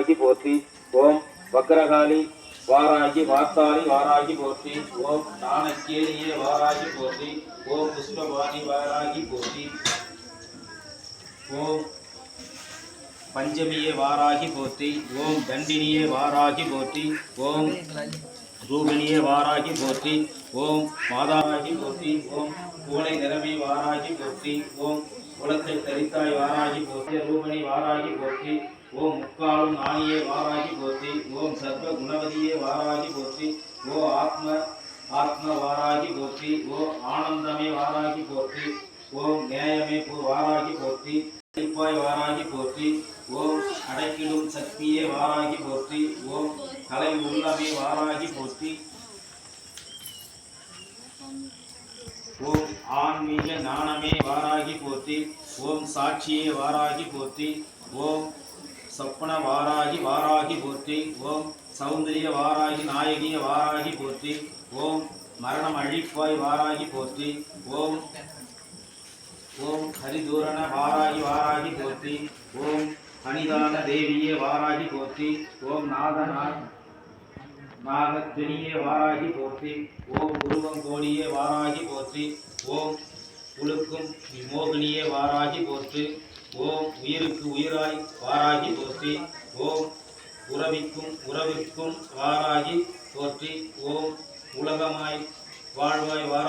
வாராகி போற்றி. ஓம் வக்ரகாளி வாராகி வார்த்தாளி வாராகி போற்றி. ஓம் நாணக்கேணியே வாராகி போற்றி. ஓம் புஷ்பவாணி வாராகி போற்றி. ஓம் பஞ்சமியே வாராகி போற்றி. ஓம் தண்டினியே வாராகி போற்றி. ஓம் ரூபிணியே வாராகி போற்றி. ஓம் மாதாராகி போற்றி. ஓம் கோலை நிறமே வாராகி போற்றி. ஓம் குலத்தை தரித்தாய் வாராகி போற்றி ரூபணி வாராகி போற்றி. ஓம் முக்காலும் நாணியே வாராகி போற்றி. ஓம் சர்வ குணவதியே வாராகி போற்றி. ஓ ஆத்ம ஆத்ம வாராகி போற்றி. ஓ ஆனந்தமே வாராகி போற்றி. ஓம் நேயமே போ- வாராகி போற்றி. அழிப்பாய் வாராகி போற்றி. ஓம் அடைக்கிடும் சக்தியே வாராகி போற்றி. ஓம் கலை உள்ளமே வாராகி போற்றி. ஓம் ஆன்மீக ஞானமே வாராகி போற்றி ஓம் சாட்சியே வாராகி போற்றி ஓம் சொப்பன வாராகி வாராகி போற்றி ஓம் சௌந்தரிய வாராகி நாயகிய வாராகி போற்றி ஓம் மரணம் அழிப்பாய் வாராகி போற்றி ஓம் ஓம் ஹரிதூரண வாராகி வாராகி போற்றி ஓம் அனிதான தேவியே வாராகி போற்றி ஓம் நாதனா நாகத்தினியே வாராகி போற்றி. ஓம் உருவங்கோடியே வாராகி போற்றி. ஓம் உழுக்கும் மோகினியே வாராகி போற்றி. ஓம் உயிருக்கு உயிராய் வாராகி போற்றி. ஓம் உறவிக்கும் உறவிற்கும் வாராகி போற்றி. ஓம் உலகமாய் வாழ்வாய் வாரா